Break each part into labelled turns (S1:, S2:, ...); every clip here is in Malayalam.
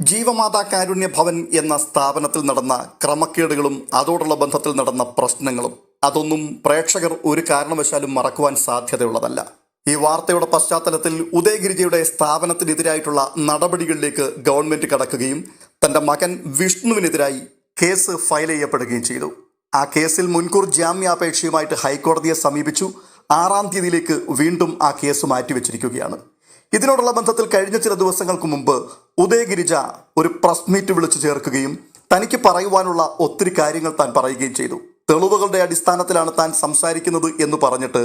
S1: ജീവമാതാ കാരുണ്യ ഭവൻ എന്ന സ്ഥാപനത്തിൽ നടന്ന ക്രമക്കേടുകളും അതോടുള്ള ബന്ധത്തിൽ നടന്ന പ്രശ്നങ്ങളും അതൊന്നും പ്രേക്ഷകർ ഒരു കാരണവശാലും മറക്കുവാൻ സാധ്യതയുള്ളതല്ല. ഈ വാർത്തയുടെ പശ്ചാത്തലത്തിൽ ഉദയഗിരിജയുടെ സ്ഥാപനത്തിനെതിരായിട്ടുള്ള നടപടികളിലേക്ക് ഗവൺമെന്റ് കടക്കുകയും തന്റെ മകൻ വിഷ്ണുവിനെതിരായി കേസ് ഫയൽ ചെയ്യപ്പെടുകയും ചെയ്തു. ആ കേസിൽ മുൻകൂർ ജാമ്യാപേക്ഷയുമായിട്ട് ഹൈക്കോടതിയെ സമീപിച്ചു. ആറാം തീയതിയിലേക്ക് വീണ്ടും ആ കേസ് മാറ്റിവെച്ചിരിക്കുകയാണ്. ഇതിനോടുള്ള ബന്ധത്തിൽ കഴിഞ്ഞ ചില ദിവസങ്ങൾക്ക് മുമ്പ് ഉദയഗിരിജ ഒരു പ്രസ് മീറ്റ് വിളിച്ചു ചേർക്കുകയും തനിക്ക് പറയുവാനുള്ള ഒത്തിരി കാര്യങ്ങൾ താൻ പറയുകയും ചെയ്തു. തെളിവുകളുടെ അടിസ്ഥാനത്തിലാണ് താൻ സംസാരിക്കുന്നത് എന്ന് പറഞ്ഞിട്ട്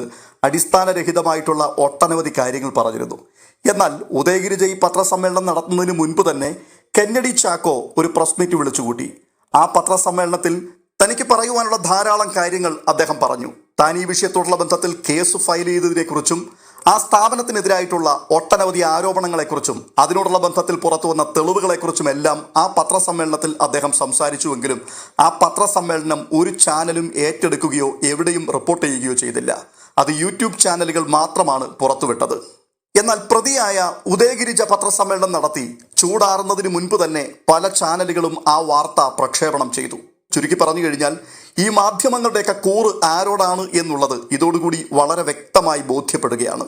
S1: അടിസ്ഥാനരഹിതമായിട്ടുള്ള ഒട്ടനവധി കാര്യങ്ങൾ പറഞ്ഞിരുന്നു. എന്നാൽ ഉദയഗിരിജ ഈ പത്രസമ്മേളനം നടത്തുന്നതിന് മുൻപ് തന്നെ കെന്നഡി ചാക്കോ ഒരു പ്രസ് മീറ്റ് വിളിച്ചുകൂട്ടി ആ പത്രസമ്മേളനത്തിൽ തനിക്ക് പറയുവാനുള്ള ധാരാളം കാര്യങ്ങൾ അദ്ദേഹം പറഞ്ഞു. താൻ ഈ വിഷയത്തോടുള്ള ബന്ധത്തിൽ കേസ് ഫയൽ ചെയ്തതിനെക്കുറിച്ചും ആ സ്ഥാപനത്തിനെതിരായിട്ടുള്ള ഒട്ടനവധി ആരോപണങ്ങളെക്കുറിച്ചും അതിനോടുള്ള ബന്ധത്തിൽ പുറത്തു വന്ന തെളിവുകളെക്കുറിച്ചും എല്ലാം ആ പത്രസമ്മേളനത്തിൽ അദ്ദേഹം സംസാരിച്ചുവെങ്കിലും ആ പത്രസമ്മേളനം ഒരു ചാനലും ഏറ്റെടുക്കുകയോ എവിടെയും റിപ്പോർട്ട് ചെയ്യുകയോ ചെയ്തില്ല. അത് യൂട്യൂബ് ചാനലുകൾ മാത്രമാണ് പുറത്തുവിട്ടത്. എന്നാൽ പ്രതിയായ ഉദയഗിരിജ പത്രസമ്മേളനം നടത്തി ചൂടാറുന്നതിന് മുൻപ് തന്നെ പല ചാനലുകളും ആ വാർത്ത പ്രക്ഷേപണം ചെയ്തു. ചുരുക്കി പറഞ്ഞു കഴിഞ്ഞാൽ ഈ മാധ്യമങ്ങളുടെയൊക്കെ കൂറ് ആരോടാണ് എന്നുള്ളത് ഇതോടുകൂടി വളരെ വ്യക്തമായി ബോധ്യപ്പെടുകയാണ്.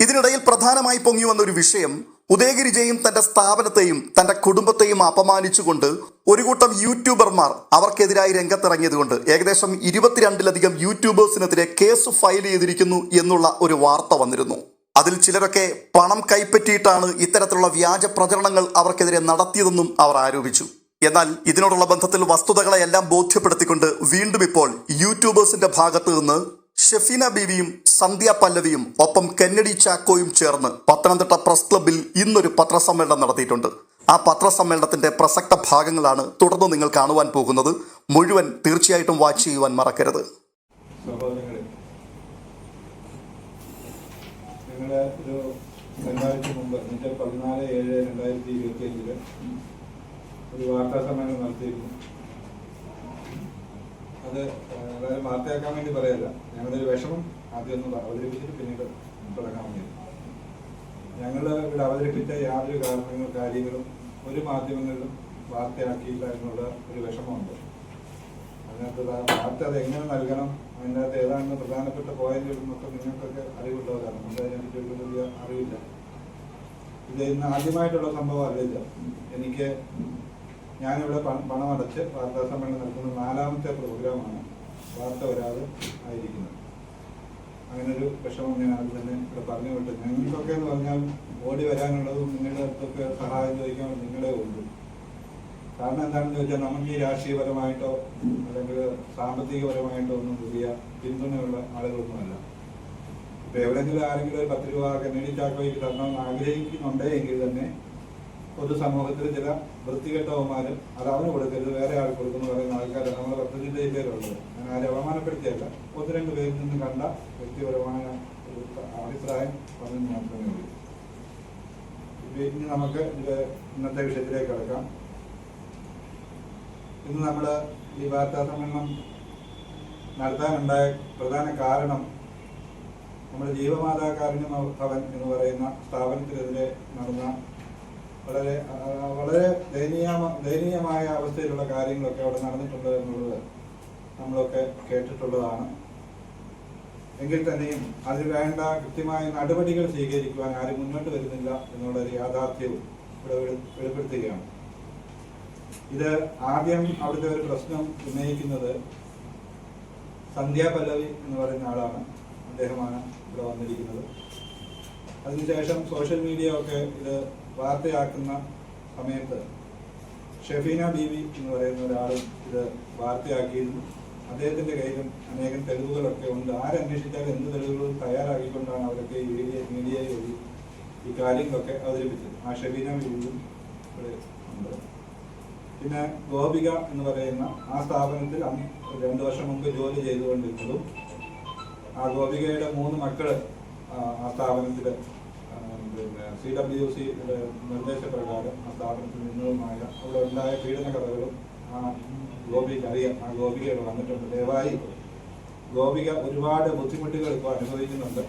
S1: ഇതിനിടയിൽ പ്രധാനമായി പൊങ്ങി വന്ന ഒരു വിഷയം ഉദയഗിരിജയും തന്റെ സ്ഥാപനത്തെയും തന്റെ കുടുംബത്തെയും അപമാനിച്ചുകൊണ്ട് ഒരു കൂട്ടം യൂട്യൂബർമാർ അവർക്കെതിരായി രംഗത്തിറങ്ങിയതുകൊണ്ട് ഏകദേശം ഇരുപത്തിരണ്ടിലധികം യൂട്യൂബേഴ്സിനെതിരെ കേസ് ഫയൽ ചെയ്തിരിക്കുന്നു എന്നുള്ള ഒരു വാർത്ത വന്നിരുന്നു. അതിൽ ചിലരൊക്കെ പണം കൈപ്പറ്റിയിട്ടാണ് ഇത്തരത്തിലുള്ള വ്യാജ പ്രചരണങ്ങൾ അവർക്കെതിരെ നടത്തിയതെന്നും അവർ ആരോപിച്ചു. എന്നാൽ ഇതിനോടുള്ള ബന്ധത്തിൽ വസ്തുതകളെ എല്ലാം ബോധ്യപ്പെടുത്തിക്കൊണ്ട് വീണ്ടും ഇപ്പോൾ യൂട്യൂബേഴ്സിന്റെ ഭാഗത്ത് നിന്ന് ഷെഫീന ബീവിയും സന്ധ്യ പല്ലവിയും ഒപ്പം കെന്നഡി ചാക്കോയും ചേർന്ന് പത്തനംതിട്ട പ്രസ് ക്ലബിൽ ഇന്നൊരു പത്രസമ്മേളനം നടത്തിയിട്ടുണ്ട്. ആ പത്രസമ്മേളനത്തിന്റെ പ്രസക്ത ഭാഗങ്ങളാണ് തുടർന്ന് നിങ്ങൾ കാണുവാൻ പോകുന്നത്. മുഴുവൻ തീർച്ചയായിട്ടും വാച്ച് ചെയ്യുവാൻ മറക്കരുത്.
S2: ഒരു രണ്ടാഴ്ച മുമ്പ് എന്നുവെച്ചാൽ പതിനാല് ഏഴ് രണ്ടായിരത്തി ഇരുപത്തി അഞ്ചിൽ ഒരു വാർത്താ സമ്മേളനം നടത്തിയിരുന്നു. അത് വളരെ വാർത്തയാക്കാൻ വേണ്ടി പറയല്ല. ഞങ്ങളുടെ വിഷമം ആദ്യം ഒന്ന് അവതരിപ്പിച്ചിട്ട് പിന്നീട് തുടങ്ങാൻ വേണ്ടിയിരുന്നു ഞങ്ങൾ ഇവിടെ അവതരിപ്പിച്ച യാതൊരു കാരണങ്ങളും കാര്യങ്ങളും ഒരു മാധ്യമങ്ങളിലും വാർത്തയാക്കിയില്ല എന്നുള്ള ഒരു വിഷമമുണ്ട്. അതിനകത്ത് വാർത്ത അത് എങ്ങനെ നൽകണം അതിനകത്ത് ഏതാണ് പ്രധാനപ്പെട്ട പോയിന്റുകളെന്നൊക്കെ നിങ്ങൾക്കൊക്കെ അറിവുള്ളവരാണ് നമുക്ക് അതിനെപ്പറ്റി ഒരു വലിയ അറിവില്ല. ഇത് ഇന്ന് ആദ്യമായിട്ടുള്ള സംഭവം അറിയില്ല എനിക്ക് ഞാനിവിടെ പണം പണം അടച്ച് വാർത്താ സമ്മേളനം നടത്തുന്ന നാലാമത്തെ പ്രോഗ്രാമാണ് വാർത്ത വരാതെ ആയിരിക്കുന്നത്. അങ്ങനൊരു വിഷമം ഞാൻ ആദ്യം തന്നെ ഇവിടെ പറഞ്ഞു വിട്ടു. ഞങ്ങൾക്കൊക്കെ എന്ന് പറഞ്ഞാൽ ഓടി വരാനുള്ളതും നിങ്ങളുടെ അടുത്തൊക്കെ സഹായം ചോദിക്കാൻ നിങ്ങളെ ഉള്ളൂ. കാരണം എന്താണെന്ന് ചോദിച്ചാൽ നമുക്ക് ഈ രാഷ്ട്രീയപരമായിട്ടോ അല്ലെങ്കിൽ സാമ്പത്തികപരമായിട്ടോ ഒന്നും പുതിയ പിന്തുണയുള്ള ആളുകളൊന്നുമല്ല. ഇപ്പൊ എവിടെയെങ്കിലും ആരെങ്കിലും ഒരു പത്ത് രൂപ കന്നഡി തരണം തരണമെന്ന് ആഗ്രഹിക്കുന്നുണ്ടെങ്കിൽ തന്നെ പൊതുസമൂഹത്തിൽ ചില വൃത്തികെട്ടവന്മാരും അത് അവന് കൊടുക്കരുത് വേറെ ആൾ കൊടുക്കുന്നു പറയുന്ന ആൾക്കാരെ നമ്മുടെ പദ്ധതി ജില്ലയിലുള്ളത്. ഞാൻ ആരെ അപമാനപ്പെടുത്തിയല്ല. ഒന്ന് രണ്ട് പേരിൽ നിന്ന് കണ്ട വ്യക്തിപരമായ ഒരു അഭിപ്രായം പറഞ്ഞു മാത്രമേ ഉള്ളൂ ഇനി നമുക്ക് ഇന്നത്തെ വിഷയത്തിലേക്ക് കിടക്കാം. ഇന്ന് നമ്മൾ ഈ വാർത്താ സമ്മേളനം നടത്താനുണ്ടായ പ്രധാന കാരണം നമ്മുടെ ജീവമാതാ കാരുണ്യ ഭവൻ എന്ന് പറയുന്ന സ്ഥാപനത്തിനെതിരെ നടന്ന വളരെ വളരെ ദയനീയ ദയനീയമായ അവസ്ഥയിലുള്ള കാര്യങ്ങളൊക്കെ അവിടെ നടന്നിട്ടുണ്ട് എന്നുള്ളത് നമ്മളൊക്കെ കേട്ടിട്ടുള്ളതാണ്. എങ്കിൽ തന്നെയും അതിന് വേണ്ട കൃത്യമായ നടപടികൾ സ്വീകരിക്കുവാൻ ആരും മുന്നോട്ട് വരുന്നില്ല എന്നുള്ള ഒരു യാഥാർത്ഥ്യവും ഇവിടെ വെളിപ്പെടുത്തുകയാണ്. ഇത് ആദ്യം അവിടുത്തെ ഒരു പ്രശ്നം ഉന്നയിക്കുന്നത് സന്ധ്യ പല്ലവി എന്ന് പറയുന്ന ആളാണ് അദ്ദേഹമാണ് ഇവിടെ വന്നിരിക്കുന്നത്. അതിനുശേഷം സോഷ്യൽ മീഡിയ ഒക്കെ ഇത് വാർത്തയാക്കുന്ന സമയത്ത് ഷെഫീന ബീവി എന്ന് പറയുന്ന ഒരാളും ഇത് വാർത്തയാക്കിയിരുന്നു. അദ്ദേഹത്തിന്റെ കയ്യിലും അനേകം തെളിവുകളൊക്കെ ഉണ്ട്. ആരന്വേഷിച്ചാലും എന്ത് തെളിവുകളും തയ്യാറാക്കിക്കൊണ്ടാണ് അവരൊക്കെ ഈ മീഡിയ മീഡിയയിൽ വഴി ഈ കാര്യങ്ങളൊക്കെ അവതരിപ്പിച്ചത്. ആ ഷെഫീന ബീവിയും ഇവിടെ ഉണ്ട്. പിന്നെ ഗോപിക എന്ന് പറയുന്ന ആ സ്ഥാപനത്തിൽ രണ്ടു വർഷം മുമ്പ് ജോലി ചെയ്തുകൊണ്ടിരുന്നതും ആ ഗോപികയുടെ മൂന്ന് മക്കൾ ആ സ്ഥാപനത്തിൽ സി ഡബ്ല്യു സി നിർദ്ദേശപ്രകാരം ആ സ്ഥാപനത്തിൽ നിന്നുമായ അവിടെ ഉണ്ടായ പീഡന കഥകളും ആ ഗോപിക്ക് അറിയാം. ആ ഗോപികയുടെ വന്നിട്ടുണ്ട്. ദയവായി ഗോപിക ഒരുപാട് ബുദ്ധിമുട്ടുകൾ ഇപ്പോൾ അനുഭവിക്കുന്നുണ്ട്.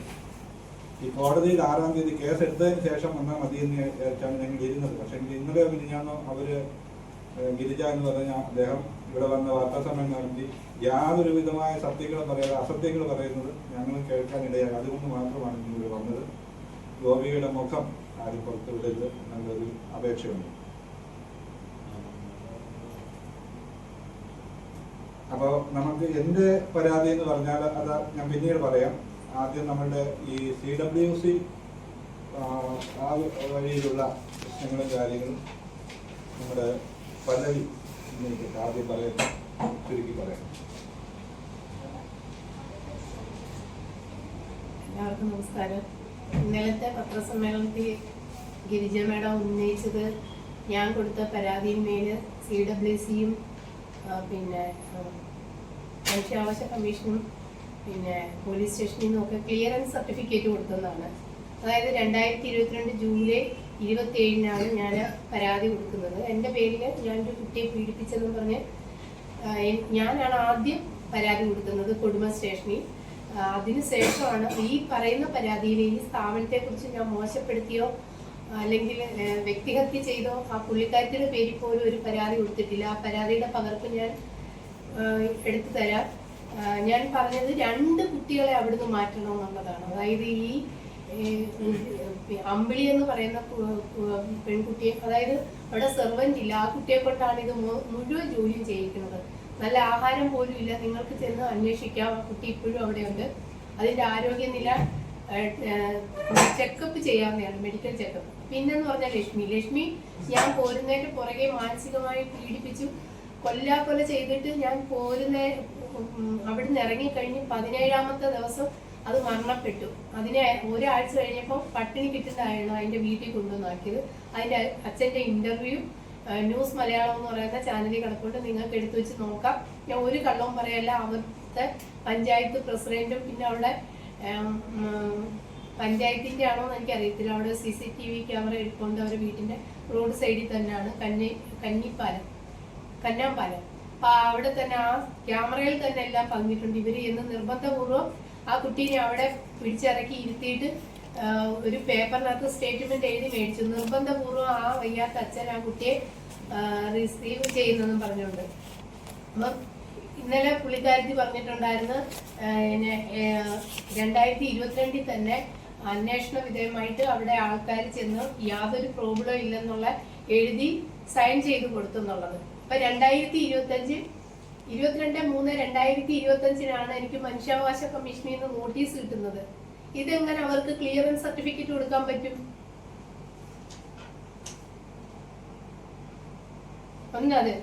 S2: ഈ കോടതിയിൽ ആറാം തീയതി കേസ് എടുത്തതിന് ശേഷം വന്നാൽ മതി എന്ന് വിചാരിച്ചാണ് ഞങ്ങൾ ഇരുന്നത്. പക്ഷെ ഇന്നലെ മിനിഞ്ഞാന്ന് ഏഹ് ഗിരിജ എന്ന് പറഞ്ഞ അദ്ദേഹം ഇവിടെ വന്ന വാർത്താ സമ്മേളനം നടത്തി യാതൊരു വിധമായ സത്യങ്ങൾ പറയാതെ അസത്യങ്ങൾ പറയുന്നത് ഞങ്ങൾ കേൾക്കാനിടയായി അതുകൊണ്ട് മാത്രമാണ് ഇവിടെ വന്നത്. ഗോപികയുടെ മുഖം ആരും പുറത്ത് വിടരുത് എന്നുള്ളൊരു അപേക്ഷയുണ്ട്. അപ്പോൾ നമുക്ക് എന്റെ പരാതി എന്ന് പറഞ്ഞാൽ അത് ഞാൻ പിന്നീട് പറയാം. ആദ്യം നമ്മളുടെ ഈ സി ഡബ്ല്യു സി ആ വഴിയിലുള്ള പ്രശ്നങ്ങളും കാര്യങ്ങളും നമ്മുടെ പലരി എനിക്ക് ആദ്യം പറയാം ചുരുക്കി പറയാം.
S3: എല്ലാവർക്കും നമസ്കാരം. ഇന്നലത്തെ പത്രസമ്മേളനത്തിൽ ഗിരിജ മേഡം ഉന്നയിച്ചത് ഞാൻ കൊടുത്ത പരാതിയിന്മേൽ സി ഡബ്ല്യു സിയും പിന്നെ മനുഷ്യാവകാശ കമ്മീഷനും പിന്നെ പോലീസ് സ്റ്റേഷനിൽ നിന്നൊക്കെ ക്ലിയറൻസ് സർട്ടിഫിക്കറ്റ് കൊടുത്തതാണ്. അതായത് രണ്ടായിരത്തി ഇരുപത്തിരണ്ട് ജൂലൈ ഇരുപത്തി ഏഴിനാണ് ഞാൻ പരാതി കൊടുക്കുന്നത്. എന്റെ പേരിൽ ഞാനൊരു കുട്ടിയെ പീഡിപ്പിച്ചെന്ന് പറഞ്ഞ് ഞാനാണ് ആദ്യം പരാതി കൊടുക്കുന്നത് കൊടുമ സ്റ്റേഷനിൽ. അതിനുശേഷമാണ് ഈ പറയുന്ന പരാതിയിൽ ഈ സ്ഥാപനത്തെ കുറിച്ച് ഞാൻ മോശപ്പെടുത്തിയോ അല്ലെങ്കിൽ വ്യക്തിഹത്യ ചെയ്തോ ആ പുള്ളിക്കാരത്തിയുടെ പേരിൽ പോലും ഒരു പരാതി കൊടുത്തിട്ടില്ല. ആ പരാതിയുടെ പകർപ്പ് ഞാൻ എടുത്തു തരാം. ഞാൻ പറഞ്ഞത് രണ്ട് കുട്ടികളെ അവിടുന്ന് മാറ്റണം എന്നുള്ളതാണ്. അതായത് ഈ അമ്പിളി എന്ന് പറയുന്ന പെൺകുട്ടിയെ അതായത് അവിടെ സെർവന്റ് ഇല്ല. ആ കുട്ടിയെ കൊണ്ടാണ് ഇത് മുഴുവൻ ജോലിയും ചെയ്യിക്കുന്നത്. നല്ല ആഹാരം പോലും ഇല്ല. നിങ്ങൾക്ക് ചെന്ന് അന്വേഷിക്കാം. ആ കുട്ടി ഇപ്പോഴും അവിടെയുണ്ട്. അതിന്റെ ആരോഗ്യനില ചെക്കപ്പ് ചെയ്യാവുന്നതാണ്. Medical checkup. പിന്നെന്ന് പറഞ്ഞ ലക്ഷ്മി. ലക്ഷ്മി ഞാൻ പോരുന്നതിന്റെ പുറകെ മാനസികമായി പീഡിപ്പിച്ചു. കൊല്ലാക്കൊല ചെയ്തിട്ട് ഞാൻ പോരുന്ന അവിടുന്ന് ഇറങ്ങിക്കഴിഞ്ഞ് പതിനേഴാമത്തെ ദിവസം അത് മരണപ്പെട്ടു. അതിനെ ഒരാഴ്ച കഴിഞ്ഞപ്പോൾ പട്ടിണി കിട്ടുന്നതായിരുന്നു അതിന്റെ വീട്ടിൽ കൊണ്ടുവന്നാക്കിയത്. അതിന്റെ അച്ഛന്റെ ഇന്റർവ്യൂ ന്യൂസ് മലയാളം എന്ന് പറയുന്ന ചാനലിൽ കിടപ്പുണ്ട്. നിങ്ങൾക്ക് എടുത്തു വെച്ച് നോക്കാം. ഞാൻ ഒരു കള്ളവും പറയല്ല അവിടുത്തെ പഞ്ചായത്ത് പ്രസിഡന്റും പിന്നെ അവിടെ പഞ്ചായത്തിന്റെ ആണോ എന്ന് എനിക്കറിയത്തില്ല. അവിടെ C C T V camera എടുക്കൊണ്ട് അവരുടെ വീട്ടിന്റെ റോഡ് സൈഡിൽ തന്നെയാണ്. കന്നി കന്നിപ്പാലം കന്നാമ്പാലം അപ്പൊ അവിടെ തന്നെ ആ ക്യാമറയിൽ തന്നെ എല്ലാം പങ്കിട്ടുണ്ട്. ഇവർ എന്ന് നിർബന്ധപൂർവം ആ കുട്ടീനെ അവിടെ പിടിച്ചിറക്കി ഇരുത്തിയിട്ട് ഒരു പേപ്പറിനകത്ത് സ്റ്റേറ്റ്മെന്റ് എഴുതി മേടിച്ചു. നിർബന്ധപൂർവം ആ വയ്യാത്ത അച്ഛൻ ആ കുട്ടിയെ റിസീവ് ചെയ്യുന്നെന്നും പറഞ്ഞുകൊണ്ട്. അപ്പം ഇന്നലെ പുള്ളിക്കാരത്തി പറഞ്ഞിട്ടുണ്ടായിരുന്നു രണ്ടായിരത്തി ഇരുപത്തിരണ്ടിൽ തന്നെ അന്വേഷണ വിധേയമായിട്ട് അവിടെ ആൾക്കാർ ചെന്ന് യാതൊരു പ്രോബ്ലം ഇല്ലെന്നുള്ള എഴുതി സൈൻ ചെയ്ത് കൊടുത്തു എന്നുള്ളത്. അപ്പൊ രണ്ടായിരത്തി ഇരുപത്തഞ്ച് ഇരുപത്തിരണ്ട് മൂന്ന് രണ്ടായിരത്തി ഇരുപത്തി അഞ്ചിനാണ് എനിക്ക് മനുഷ്യാവകാശ കമ്മീഷനിൽ നിന്ന് നോട്ടീസ് കിട്ടുന്നത്. ഇതെങ്ങനെ അവർക്ക് ക്ലിയറൻസ് സർട്ടിഫിക്കറ്റ് കൊടുക്കാൻ പറ്റും? ഒന്നത്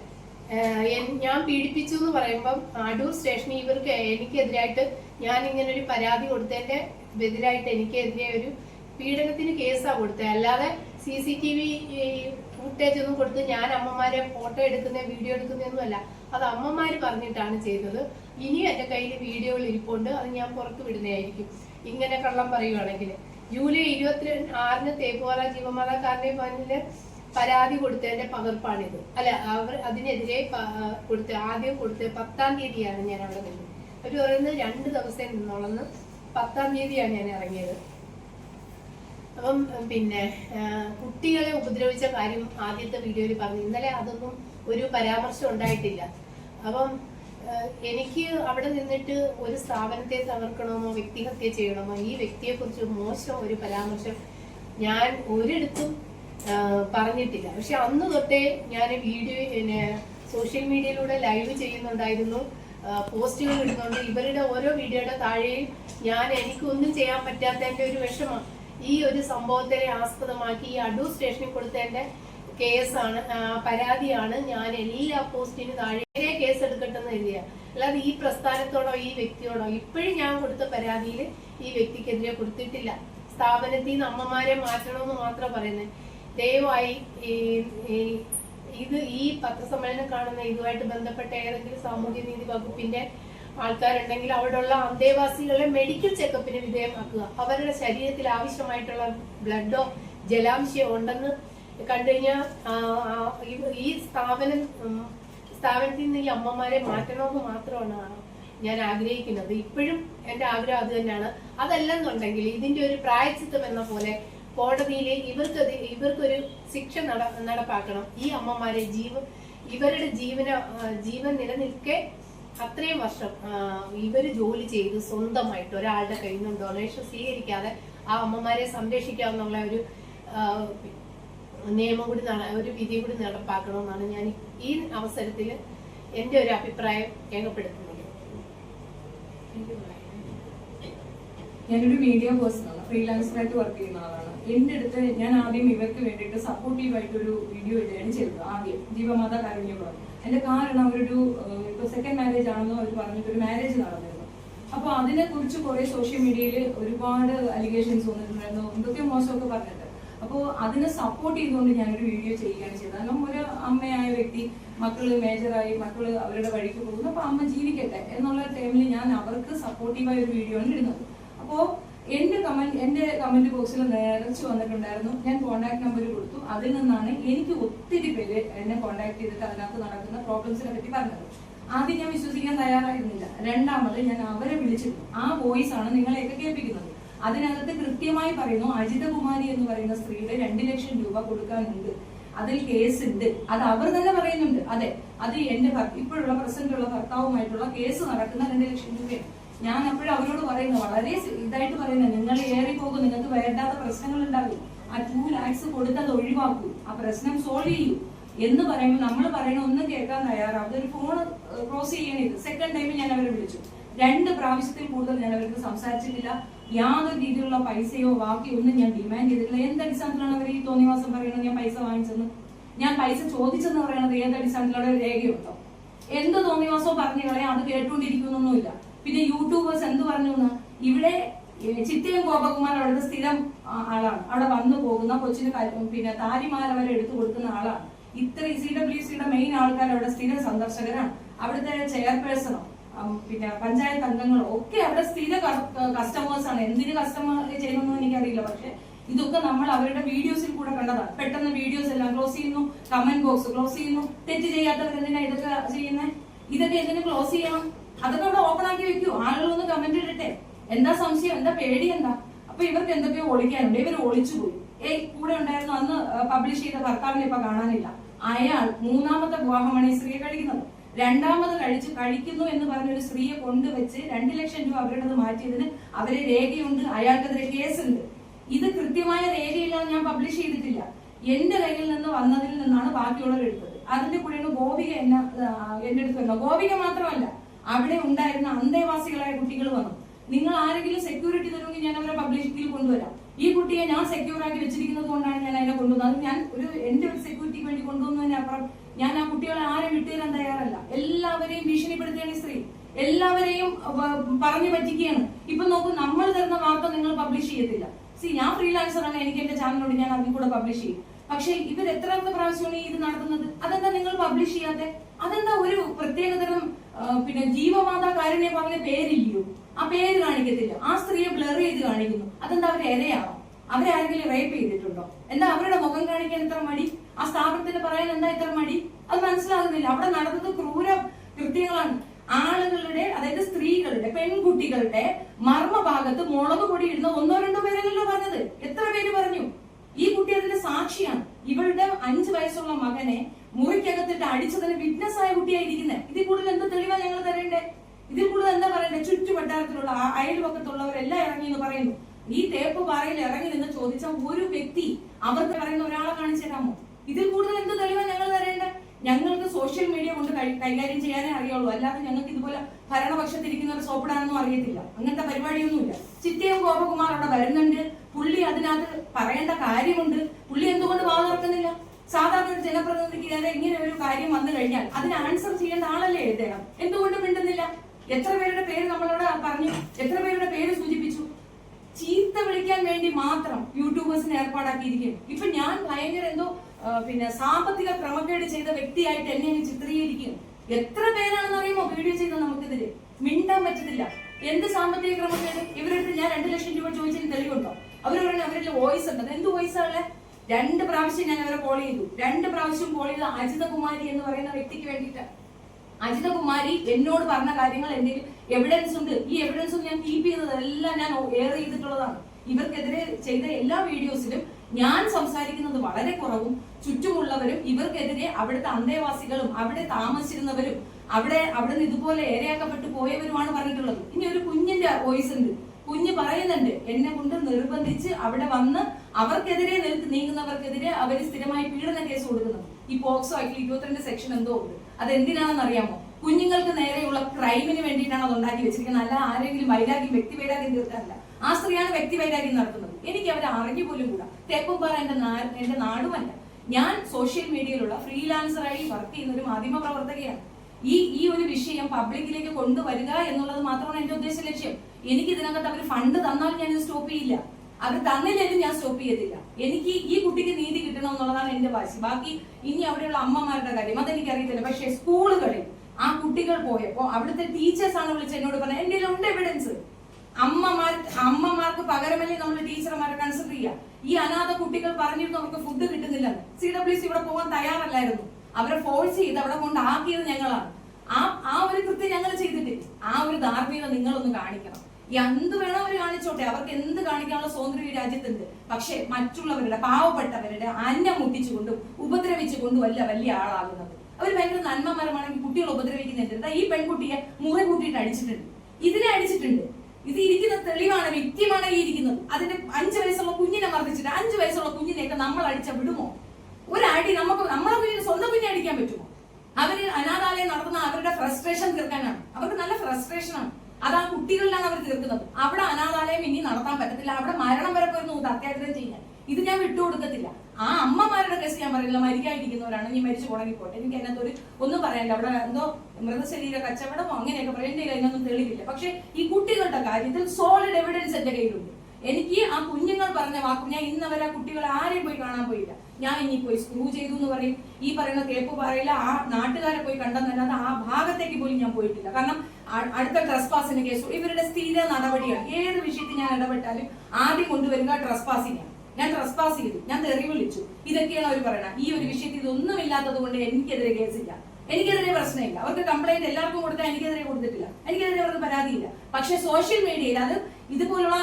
S3: ഞാൻ പീഡിപ്പിച്ചു എന്ന് പറയുമ്പം അടൂർ സ്റ്റേഷനിൽ ഇവർക്ക് എനിക്കെതിരായിട്ട് ഞാൻ ഇങ്ങനെ ഒരു പരാതി കൊടുത്തതിന്റെ എതിരായിട്ട് എനിക്കെതിരെ ഒരു പീഡനത്തിന് കേസാ കൊടുത്തത്. അല്ലാതെ C C T V footage ഒന്നും കൊടുത്ത് ഞാൻ അമ്മമാരെ ഫോട്ടോ എടുക്കുന്ന വീഡിയോ എടുക്കുന്നതൊന്നുമല്ല അത് അമ്മമാർ പറഞ്ഞിട്ടാണ് ചെയ്തത്. ഇനിയും എന്റെ കയ്യിൽ വീഡിയോകൾ ഇരിപ്പുണ്ട്. അത് ഞാൻ പുറത്തു വിടുന്നതായിരിക്കും. ഇങ്ങനെ കള്ളം പറയുവാണെങ്കിൽ. ജൂലൈ ഇരുപത്തി ആറിന് തേപ്പുവാല ജീവമാതാക്കാരനെ ഭവനിൽ പരാതി കൊടുത്തതിന്റെ പകർപ്പാണിത്. അല്ല അവർ അതിനെതിരെ കൊടുത്ത ആദ്യം കൊടുത്ത പത്താം തീയതിയാണ് ഞാൻ അവിടെ നിന്നത്. അവർ പറയുന്നത് രണ്ട് ദിവസം നിന്നോളന്ന് പത്താം തീയതിയാണ് ഞാൻ ഇറങ്ങിയത്. അപ്പം പിന്നെ കുട്ടികളെ ഉപദ്രവിച്ച കാര്യം ആദ്യത്തെ വീഡിയോയിൽ പറഞ്ഞു. ഇന്നലെ അതൊന്നും ഒരു പരാമർശം ഉണ്ടായിട്ടില്ല. അപ്പം എനിക്ക് അവിടെ നിന്നിട്ട് ഒരു സ്ഥാപനത്തെ തകർക്കണമെന്നോ വ്യക്തിഹത്യ ചെയ്യണമോ ഈ വ്യക്തിയെക്കുറിച്ച് മോശം ഒരു പരാമർശം ഞാൻ ഒരിടത്തും പറഞ്ഞിട്ടില്ല. പക്ഷെ അന്ന് തൊട്ടേ ഞാൻ വീഡിയോ സോഷ്യൽ മീഡിയയിലൂടെ ലൈവ് ചെയ്യുന്നുണ്ടായിരുന്നു. പോസ്റ്റുകൾ ഇടുന്നുണ്ട്. ഇവരുടെ ഓരോ വീഡിയോയുടെ താഴെയും ഞാൻ എനിക്കൊന്നും ചെയ്യാൻ പറ്റാത്തതിന്റെ ഒരു വിഷമം. ഈ ഒരു സംഭവത്തെ ആസ്പദമാക്കി ഈ അടൂർ സ്റ്റേഷനിൽ കൊടുത്തതിന്റെ കേസാണ് പരാതിയാണ് ഞാൻ എല്ലാ പോസ്റ്റിന് താഴെ കേസ് എടുക്കട്ടെന്ന് എഴുതിയ അല്ലാതെ ഈ പ്രസ്ഥാനത്തോടോ ഈ വ്യക്തിയോടോ ഇപ്പോഴും ഞാൻ കൊടുത്ത പരാതിയിൽ ഈ വ്യക്തിക്കെതിരെ കൊടുത്തിട്ടില്ല. സ്ഥാപനത്തിൽ നിന്ന് അമ്മമാരെ മാറ്റണമെന്ന് മാത്രം പറയുന്നത്. ദയവായി ഈ- ഇത് ഈ പത്രസമ്മേളനം കാണുന്ന ഇതുമായിട്ട് ബന്ധപ്പെട്ട ഏതെങ്കിലും സാമൂഹ്യ നീതി വകുപ്പിന്റെ ആൾക്കാരുണ്ടെങ്കിൽ അവിടെയുള്ള അന്തേവാസികളെ മെഡിക്കൽ ചെക്കപ്പിന് വിധേയമാക്കുക. അവരുടെ ശരീരത്തിൽ ആവശ്യമായിട്ടുള്ള ബ്ലഡോ ജലാംശയോ ഉണ്ടെന്ന് കണ്ടുകഴിഞ്ഞാൽ ഈ സ്ഥാപനം സ്ഥാപനത്തിൽ നിന്ന് ഈ അമ്മമാരെ മാറ്റണമെന്ന് മാത്രമാണ് ഞാൻ ആഗ്രഹിക്കുന്നത്. ഇപ്പോഴും എന്റെ ആഗ്രഹം അത് തന്നെയാണ്. അതല്ലെന്നുണ്ടെങ്കിൽ ഇതിന്റെ ഒരു പ്രായച്ചിത്തം എന്ന പോലെ കോടതിയിൽ ഇവർക്ക് ഇവർക്കൊരു ശിക്ഷ നട നടപ്പാക്കണം ഈ അമ്മമാരെ ജീവ ഇവരുടെ ജീവന ജീവൻ നിലനിൽക്കെ അത്രയും വർഷം ഇവർ ജോലി ചെയ്ത് സ്വന്തമായിട്ട് ഒരാളുടെ കയ്യിൽ നിന്നും ഡൊണേഷൻ സ്വീകരിക്കാതെ ആ അമ്മമാരെ സംരക്ഷിക്കാമെന്നുള്ള ഒരു നിയമം കൂടി ഒരു വിധി കൂടി നടപ്പാക്കണമെന്നാണ് ഞാൻ ഈ അവസരത്തിൽ എന്റെ ഒരു അഭിപ്രായം രേഖപ്പെടുത്തുന്നത്.
S4: ഞാനൊരു മീഡിയ പേഴ്സൺ ഫ്രീലാൻസറായിട്ട് വർക്ക് ചെയ്യുന്ന ആളാണ്. എന്റെ അടുത്ത് ഞാൻ ആദ്യം ഇവർക്ക് വേണ്ടിയിട്ട് സപ്പോർട്ടീവ് ആയിട്ട് ഒരു വീഡിയോ ഇടുകയാണ് ചെയ്തത് ആദ്യം. ജീവമാത കാരുണ്യമാണ് എന്റെ കാരണം അവരൊരു ഇപ്പൊ സെക്കൻഡ് മാരേജ് ആണെന്നോ അവർ പറഞ്ഞിട്ട് ഒരു മാരേജ് നടന്നിരുന്നു. അപ്പൊ അതിനെ കുറിച്ച് കുറെ സോഷ്യൽ മീഡിയയിൽ ഒരുപാട് അലിഗേഷൻസ് വന്നിട്ടുണ്ടായിരുന്നു എന്തൊക്കെ മോശമൊക്കെ പറഞ്ഞിട്ട്. അപ്പോൾ അതിനെ സപ്പോർട്ട് ചെയ്തുകൊണ്ട് ഞാനൊരു വീഡിയോ ചെയ്യുകയാണ് ചെയ്തത്. കാരണം ഒരു അമ്മയായ വ്യക്തി മക്കൾ മേജറായി മക്കൾ അവരുടെ വഴിക്ക് പോകുന്നു. അപ്പൊ അമ്മ ജീവിക്കട്ടെ എന്നുള്ള ടൈമിൽ ഞാൻ അവർക്ക് സപ്പോർട്ടീവായ ഒരു വീഡിയോ ആണ് ഇടുന്നത്. അപ്പോ എന്റെ കമന്റ് എന്റെ കമന്റ് ബോക്സിൽ നിറച്ച് വന്നിട്ടുണ്ടായിരുന്നു. ഞാൻ കോൺടാക്ട് നമ്പർ കൊടുത്തു. അതിൽ നിന്നാണ് എനിക്ക് ഒത്തിരി പേര് എന്നെ കോൺടാക്ട് ചെയ്തിട്ട് അതിനകത്ത് നടക്കുന്ന പ്രോബ്ലംസിനെ പറ്റി പറഞ്ഞത്. ആദ്യം ഞാൻ വിശ്വസിക്കാൻ തയ്യാറായിരുന്നില്ല. രണ്ടാമത് ഞാൻ അവരെ വിളിച്ചിരുന്നു. ആ വോയിസ് ആണ് നിങ്ങളെയൊക്കെ കേൾപ്പിക്കുന്നത്. അതിനകത്ത് കൃത്യമായി പറയുന്നു അജിതകുമാരി എന്ന് പറയുന്ന സ്ത്രീയുടെ രണ്ട് ലക്ഷം രൂപ കൊടുക്കാനുണ്ട്. അതിൽ കേസ് ഉണ്ട് അത് അവർ തന്നെ പറയുന്നുണ്ട്. അതെ അത് എന്റെ ഇപ്പോഴുള്ള പ്രസന്റുള്ള ഭർത്താവുമായിട്ടുള്ള കേസ് നടക്കുന്ന രണ്ട് ലക്ഷം രൂപയാണ്. ഞാൻ എപ്പോഴും അവരോട് പറയുന്നു വളരെ ഇതായിട്ട് പറയുന്നത് നിങ്ങൾ ഏറി പോകും നിങ്ങൾക്ക് വേണ്ടാത്ത പ്രശ്നങ്ങൾ ഉണ്ടാകും ആ ടു ലാക്സ് കൊടുത്തത് ഒഴിവാക്കൂ ആ പ്രശ്നം സോൾവ് ചെയ്യൂ എന്ന് പറയുമ്പോൾ നമ്മൾ പറയണ ഒന്നും കേൾക്കാൻ തയ്യാറാവും ഒരു ഫോൺ ക്രോസ് ചെയ്യണത്. സെക്കൻഡ് ടൈമിൽ ഞാൻ അവരെ വിളിച്ചു. രണ്ട് പ്രാവശ്യത്തിൽ കൂടുതൽ ഞാൻ അവർക്ക് സംസാരിച്ചിട്ടില്ല. യാതൊരു രീതിയിലുള്ള പൈസയോ ബാക്കിയോ ഒന്നും ഞാൻ ഡിമാൻഡ് ചെയ്തിട്ടില്ല. എന്ത് അടിസ്ഥാനത്തിലാണ് അവർ ഈ തോന്നിവാസം പറയുന്നത്? ഞാൻ പൈസ വാങ്ങിച്ചെന്ന്. ഞാൻ പൈസ ചോദിച്ചെന്ന് പറയുന്നത് ഏത് അടിസ്ഥാനത്തിലുള്ള രേഖയുണ്ടോ? എന്ത് തോന്നിവാസോ പറഞ്ഞു കളയാം. അത് കേട്ടുകൊണ്ടിരിക്കുന്നൊന്നുമില്ല. പിന്നെ യൂട്യൂബേഴ്സ് എന്ത് പറഞ്ഞു ഇവിടെ ചിറ്റയും ഗോപകുമാർ അവിടുത്തെ സ്ഥിരം ആളാണ്. അവിടെ വന്നു പോകുന്ന കൊച്ചിന് പിന്നെ താരിമാല വരെ എടുത്തു കൊടുക്കുന്ന ആളാണ്. ഇത്ര സി ഡബ്ല്യു സിയുടെ മെയിൻ ആൾക്കാർ അവിടെ സ്ഥിര സന്ദർശകരാണ്. അവിടുത്തെ ചെയർപേഴ്സണോ പിന്നെ പഞ്ചായത്ത് അംഗങ്ങളോ ഒക്കെ അവിടെ സ്ഥിര കസ്റ്റമേഴ്സ് ആണ്. എന്തിന് കസ്റ്റമർ ചെയ്യുന്നതെന്ന് എനിക്കറിയില്ല. പക്ഷെ ഇതൊക്കെ നമ്മൾ അവരുടെ വീഡിയോസിൽ കൂടെ കണ്ടതാണ്. പെട്ടെന്ന് വീഡിയോസ് എല്ലാം ക്ലോസ് ചെയ്യുന്നു കമന്റ് ബോക്സ് ക്ലോസ് ചെയ്യുന്നു. തെറ്റ് ചെയ്യാത്തവർ എന്തിനാ ഇതൊക്കെ ചെയ്യുന്നത് ഇതൊക്കെ എന്തിനു ക്ലോസ് ചെയ്യണം? അതൊക്കെ ഓപ്പൺ ആക്കി വെക്കൂ. ആളുകൾ ഒന്ന് കമന്റ് ഇടട്ടെ. എന്താ സംശയം? എന്താ പേടി? എന്താ? അപ്പൊ ഇവർക്ക് എന്തൊക്കെയോ ഒളിക്കാനുണ്ട്. ഇവർ ഒളിച്ചുപോയി ഏയ് കൂടെ ഉണ്ടായിരുന്നു അന്ന് പബ്ലിഷ് ചെയ്ത ഭർത്താവിനെ ഇപ്പൊ കാണാനില്ല. അയാൾ മൂന്നാമത്തെ വിവാഹമാണ് ഈ സ്ത്രീയെ കഴിക്കുന്നത്. രണ്ടാമത് കഴിച്ച് കഴിക്കുന്നു എന്ന് പറഞ്ഞ ഒരു സ്ത്രീയെ കൊണ്ടുവച്ച് രണ്ട് ലക്ഷം രൂപ അവരുടെ മാറ്റിയതിന് അവരെ രേഖയുണ്ട്. അയാൾക്കെതിരെ കേസുണ്ട്. ഇത് കൃത്യമായ രേഖയില്ലാതെ ഞാൻ പബ്ലിഷ് ചെയ്തിട്ടില്ല. എന്റെ കയ്യിൽ നിന്ന് വന്നതിൽ നിന്നാണ് ബാക്കിയുള്ളവർ എടുത്തത്. അതിന്റെ കൂടെയാണ് ഗോപിക എന്നെ എന്റെ അടുത്ത് വന്നത് ഗോപിക മാത്രമല്ല അവിടെ ഉണ്ടായിരുന്ന അന്തേവാസികളായ കുട്ടികൾ വന്നു. നിങ്ങൾ ആരെങ്കിലും സെക്യൂരിറ്റി തരുമെങ്കിൽ ഞാൻ അവരെ പബ്ലിഷിക്കിൽ കൊണ്ടുവരാം. ഈ കുട്ടിയെ ഞാൻ സെക്യൂർ ആക്കി വെച്ചിരിക്കുന്നത് കൊണ്ടാണ് ഞാൻ അതിനെ കൊണ്ടുവന്നത്. ഞാൻ ഒരു എന്റെ ഒരു സെക്യൂരിറ്റിക്ക് വേണ്ടി കൊണ്ടുവന്നതിന് അപ്പുറം ഞാൻ ആ കുട്ടികളെ ആരെ വിട്ടുതരാൻ തയ്യാറല്ല. എല്ലാവരെയും ഭീഷണിപ്പെടുത്തുകയാണ് ഈ സ്ത്രീ. എല്ലാവരെയും പറഞ്ഞു പറ്റിക്കുകയാണ്. ഇപ്പൊ നോക്കൂ നമ്മൾ തരുന്ന വാർത്ത നിങ്ങൾ പബ്ലിഷ് ചെയ്യത്തില്ല. സി ഞാൻ ഫ്രീലാൻസർ ആണ് എനിക്ക് എന്റെ ചാനലുണ്ട് ഞാൻ അതിൽ കൂടെ പബ്ലിഷ് ചെയ്യും. പക്ഷെ ഇവർ എത്രാമത്തെ പ്രാവശ്യമാണ് ഇത് നടത്തുന്നത്? അതെന്താ നിങ്ങൾ പബ്ലിഷ് ചെയ്യാതെ അതെന്താ ഒരു പ്രത്യേകതരം പിന്നെ ജീവമാതാ പറഞ്ഞ പേരില്ലയോ? ആ പേര് കാണിക്കത്തില്ല. ആ സ്ത്രീയെ ബ്ലർ ചെയ്ത് കാണിക്കുന്നു. അതെന്താ അവർ ഇരയാണോ? അവരെ ആരെങ്കിലും റേപ്പ് ചെയ്തിട്ടുണ്ടോ? എന്താ അവരുടെ മുഖം കാണിക്കാൻ ഇത്ര മടി? ആ സ്ഥാപനത്തിന് പറയാൻ എന്താ ഇത്ര മടി? അത് മനസ്സിലാകുന്നില്ല. അവിടെ നടന്നത് ക്രൂര കൃത്യങ്ങളാണ്. ആളുകളുടെ അതായത് സ്ത്രീകളുടെ പെൺകുട്ടികളുടെ മർമ്മഭാഗത്ത് മുളക് പൊടി ഇടുന്ന ഒന്നോ രണ്ടോ പേരല്ലോ പറഞ്ഞത്. എത്ര പേര് പറഞ്ഞു? ഈ കുട്ടി അതിന്റെ സാക്ഷിയാണ്. ഇവളുടെ അഞ്ചു വയസ്സുള്ള മകനെ മുറിക്കകത്തിട്ട് അടിച്ചതിന് വിറ്റ്നസ് ആയ കുട്ടിയായിരിക്കുന്നത് ഇതിൽ കൂടുതൽ എന്ത് തെളിവാ ഞങ്ങൾ തരേണ്ടേ? ഇതിൽ കൂടുതൽ എന്താ പറയണ്ടേ? ചുറ്റുവട്ടാരത്തിലുള്ള ആ അയൽപക്കത്തുള്ളവരെല്ലാം ഇറങ്ങി എന്ന് പറയുന്നു. ഈ തേപ്പ് പാറയിൽ ഇറങ്ങി നിന്ന് ചോദിച്ച ഒരു വ്യക്തി അവർക്ക് പറയുന്ന ഒരാളെ കാണിച്ചേരാമോ ഇതിൽ കൂടുതൽ എന്ത് തെളിവാ ഞങ്ങൾ തരേണ്ടേ? ഞങ്ങൾക്ക് സോഷ്യൽ മീഡിയ കൊണ്ട് കൈകാര്യം ചെയ്യാനേ അറിയുള്ളൂ. അല്ലാതെ ഞങ്ങൾക്ക് ഇതുപോലെ ഭരണപക്ഷത്തിരിക്കുന്ന ഒരു സോപ്പിടാണെന്നും അറിയത്തില്ല. അങ്ങനത്തെ പരിപാടിയൊന്നുമില്ല. ചിറ്റയും ഗോപകുമാർ അവിടെ വരുന്നുണ്ട്. പുള്ളി അതിനകത്ത് പറയേണ്ട കാര്യമുണ്ട്. പുള്ളി എന്തുകൊണ്ട് വാ തുറക്കുന്നില്ല? സാധാരണ ജനപ്രതിനിധിക്ക് നേരെ ഇങ്ങനെ ഒരു കാര്യം വന്നു കഴിഞ്ഞാൽ അതിന് ആൻസർ ചെയ്യേണ്ട ആളല്ലേ ഇദ്ദേഹം? എന്തുകൊണ്ട് മിണ്ടുന്നില്ല. എത്ര പേരുടെ പേര് നമ്മളോട് പറഞ്ഞു? എത്ര പേരുടെ പേര് സൂചിപ്പിച്ചു? ചീത്ത വിളിക്കാൻ വേണ്ടി മാത്രം യൂട്യൂബേഴ്സിനെ ഏർപ്പാടാക്കിയിരിക്കും ഇപ്പൊ ഞാൻ ഭയങ്കര എന്തോ പിന്നെ സാമ്പത്തിക ക്രമക്കേട് ചെയ്ത വ്യക്തിയായിട്ട് എന്നെ ചിത്രീകരിക്കും. എത്ര പേരാണെന്ന് അറിയുമോ? വീഡിയോ ചെയ്ത നമുക്കിതിൽ മിണ്ടാൻ പറ്റത്തില്ല. എന്ത് സാമ്പത്തിക ക്രമക്കേട്? ഇവരെടുത്ത് ഞാൻ രണ്ട് ലക്ഷം രൂപ ചോദിച്ചതിന് തെളിവുണ്ടോ? അവർ പറയുന്നത് അവരുടെ വോയിസ് ഉണ്ട്. എന്ത് വോയിസ് ആണല്ലേ രണ്ട് പ്രാവശ്യം ഞാൻ അവരെ കോൾ ചെയ്തു. രണ്ട് പ്രാവശ്യം കോൾ ചെയ്ത അജിതകുമാരി എന്ന് പറയുന്ന വ്യക്തിക്ക് വേണ്ടിയിട്ട് അജിതകുമാരി എന്നോട് പറഞ്ഞ കാര്യങ്ങൾ എന്തെങ്കിലും എവിഡൻസ് ഉണ്ട്. ഈ എവിഡൻസ് ഞാൻ കീപ്പ് ചെയ്തത് എല്ലാം ഞാൻ എയർ ചെയ്തിട്ടുള്ളതാണ്. ഇവർക്കെതിരെ ചെയ്ത എല്ലാ വീഡിയോസിലും ഞാൻ സംസാരിക്കുന്നത് വളരെ കുറവും ചുറ്റുമുള്ളവരും ഇവർക്കെതിരെ അവിടുത്തെ അന്തേവാസികളും അവിടെ താമസിച്ചിരുന്നവരും അവിടെ അവിടുന്ന് ഇതുപോലെ ഏരയാക്കപ്പെട്ടു പോയവരുമാണ് പറഞ്ഞിട്ടുള്ളത്. ഇനി ഒരു കുഞ്ഞിന്റെ വോയിസ് ഉണ്ട്. കുഞ്ഞ് പറയുന്നുണ്ട് എന്നെ കൊണ്ട് നിർബന്ധിച്ച് അവിടെ വന്ന് അവർക്കെതിരെ നിൽക്ക് നീങ്ങുന്നവർക്കെതിരെ അവർ സ്ഥിരമായി പീഡന കേസ് കൊടുക്കുന്നു. ഈ പോക്സോ ആക്കി ഇരുപത്തിരണ്ട് സെക്ഷൻ എന്തോ ഉണ്ട്. അത് എന്തിനാണെന്ന് അറിയാമോ? കുഞ്ഞുങ്ങൾക്ക് നേരെയുള്ള ക്രൈമിന് വേണ്ടിയിട്ടാണ് അത് ഉണ്ടാക്കി വെച്ചിരിക്കുന്നത്. അല്ല ആരെങ്കിലും വൈരാഗ്യം വ്യക്തി വൈരാഗ്യം തീർക്കാറില്ല. ആ സ്ത്രീയാണ് വ്യക്തി വൈരാഗ്യം നടത്തുന്നത്. എനിക്ക് അവരെ അറിഞ്ഞു പോലും കൂടാ. തേപ്പുംപാറ എന്റെ എന്റെ നാടുമല്ല. ഞാൻ സോഷ്യൽ മീഡിയയിലുള്ള ഫ്രീലാൻസറായി വർക്ക് ചെയ്യുന്ന ഒരു മാധ്യമ പ്രവർത്തകയാണ്. ഈ ഈ ഒരു വിഷയം പബ്ലിക്കിലേക്ക് കൊണ്ടുവരിക എന്നുള്ളത് മാത്രമാണ് എന്റെ ഉദ്ദേശ ലക്ഷ്യം. എനിക്ക് ഇതിനകത്ത് അവർ ഫണ്ട് തന്നാൽ ഞാൻ ഇത് സ്റ്റോപ്പ് ചെയ്യില്ല. അവർ തന്നില്ലെങ്കിൽ ഞാൻ സ്റ്റോപ്പ് ചെയ്യത്തില്ല. എനിക്ക് ഈ കുട്ടിക്ക് നീതി കിട്ടണം എന്നുള്ളതാണ് എന്റെ വാശി. ബാക്കി ഇനി അവിടെയുള്ള അമ്മമാരുടെ കാര്യം അതെനിക്ക് അറിയത്തില്ല പക്ഷേ സ്കൂളുകളിൽ ആ കുട്ടികൾ പോയപ്പോ അവിടുത്തെ ടീച്ചേഴ്സ് ആണ് വിളിച്ച് എന്നോട് പറഞ്ഞത് എന്റെ ഉണ്ട് എവിഡൻസ് അമ്മമാർ അമ്മമാർക്ക് പകരമല്ലേ നമ്മൾ ടീച്ചർമാരെ കൺസിഡർ ചെയ്യുക ഈ അനാഥ കുട്ടികൾ പറഞ്ഞിരുന്നു അവർക്ക് ഫുഡ് കിട്ടുന്നില്ല സി ഡബ്ല്യു സി ഇവിടെ പോകാൻ തയ്യാറല്ലായിരുന്നു. അവരെ ഫോഴ്സ് ചെയ്ത് അവിടെ കൊണ്ടാക്കിയത് ഞങ്ങളാണ്. ആ ആ ഒരു കൃത്യം ഞങ്ങൾ ചെയ്തിട്ട് ആ ഒരു ധാർമ്മികത നിങ്ങളൊന്ന് കാണിക്കണം. ഈ എന്ത് വേണം അവർ കാണിച്ചോട്ടെ. അവർക്ക് എന്ത് കാണിക്കാനുള്ള സ്വാതന്ത്ര്യം ഈ രാജ്യത്തുണ്ട്. പക്ഷെ മറ്റുള്ളവരുടെ പാവപ്പെട്ടവരുടെ അന്നം മുട്ടിച്ചുകൊണ്ടും ഉപദ്രവിച്ചുകൊണ്ടും അല്ല വലിയ ആളാകുന്നത്. അവർ ഭയങ്കര നന്മമരമാണെങ്കിൽ കുട്ടികൾ ഉപദ്രവിക്കുന്നുണ്ട്. ഈ പെൺകുട്ടിയെ മുറി കൂട്ടിയിട്ട് അടിച്ചിട്ടുണ്ട്. ഇതിനെ അടിച്ചിട്ടുണ്ട്. ഇത് ഇരിക്കുന്ന തെളിവാണ് വ്യക്തിയാണ് ഈ ഇരിക്കുന്നത്. അതിന്റെ അഞ്ചു വയസ്സുള്ള കുഞ്ഞിനെ മർദ്ദിച്ചിട്ട് അഞ്ചു വയസ്സുള്ള കുഞ്ഞിനെയൊക്കെ നമ്മൾ അടിച്ച വിടുമോ? ഒരടി നമുക്ക് നമ്മളെ കുഞ്ഞിന് സ്വന്തം കുഞ്ഞിനെ അടിക്കാൻ പറ്റുമോ? അവർ അനാഥാലയം നടത്തുന്ന അവരുടെ ഫ്രസ്ട്രേഷൻ തീർക്കാനാണ്. അവർക്ക് നല്ല ഫ്രസ്ട്രേഷൻ ആണ്. അത് ആ കുട്ടികളിലാണ് അവർ തീർക്കുന്നത്. അവിടെ അനാഥാലയം ഇനി നടത്താൻ പറ്റത്തില്ല. അവിടെ മരണം വരെ പോയിരുന്നു അത്യാഗ്രഹം ചെയ്യാൻ. ഇത് ഞാൻ വിട്ടുകൊടുക്കത്തില്ല. ആ അമ്മമാരുടെ കേസ് ഞാൻ പറയില്ല. മരിക്കാതിരിക്കുന്നവരാണ്. നീ മരിച്ചു പോണെങ്കിൽ പോട്ടെ. എനിക്ക് അതിനകത്ത് ഒരു ഒന്നും പറയാനില്ല. അവിടെ എന്തോ മൃതശരീര കച്ചവടമോ അങ്ങനെയൊക്കെ പറയാം. കയ്യിൽ അതിനൊന്നും തെളിവില്ല. പക്ഷെ ഈ കുട്ടികളുടെ കാര്യത്തിൽ സോളിഡ് എവിഡൻസ് എന്റെ കയ്യിലുണ്ട്. എനിക്ക് ആ കുഞ്ഞുങ്ങൾ പറഞ്ഞ വാക്കും ഞാൻ ഇന്ന് വരെ ആ കുട്ടികളെ ആരെയും പോയി കാണാൻ പോയില്ല. ഞാൻ ഇനി പോയി സ്ക്രൂ ചെയ്തു എന്ന് പറയും. ഈ പറയുന്ന കേപ്പ് പറയില്ല. ആ നാട്ടുകാരെ പോയി കണ്ടെന്നല്ലാതെ ആ ഭാഗത്തേക്ക് പോലും ഞാൻ പോയിട്ടില്ല. കാരണം അടുത്ത ട്രസ് പാസിന് കേസ് ഇവരുടെ സ്ഥിര നടപടിയാണ്. ഏത് വിഷയത്തിൽ ഞാൻ ഇടപെട്ടാലും ആദ്യം കൊണ്ടുവരിക ട്രസ് പാസിംഗ് ഞാൻ ട്രസ്പാസ് ചെയ്തു. ഞാൻ തെറി വിളിച്ചു. ഇതൊക്കെയാണ് അവർ പറയുന്നത് ഈ ഒരു വിഷയത്തിൽ ഇതൊന്നും ഇല്ലാത്തത് കൊണ്ട് എനിക്കെതിരെ കേസില്ല എനിക്കെതിരെ പ്രശ്നമില്ല. അവർക്ക് കംപ്ലൈന്റ് എല്ലാവർക്കും കൊടുത്താൽ എനിക്കെതിരെ കൊടുത്തിട്ടില്ല. എനിക്കെതിരെ അവർക്ക് പരാതിയില്ല. പക്ഷെ സോഷ്യൽ മീഡിയയിൽ അത് ഇതുപോലുള്ള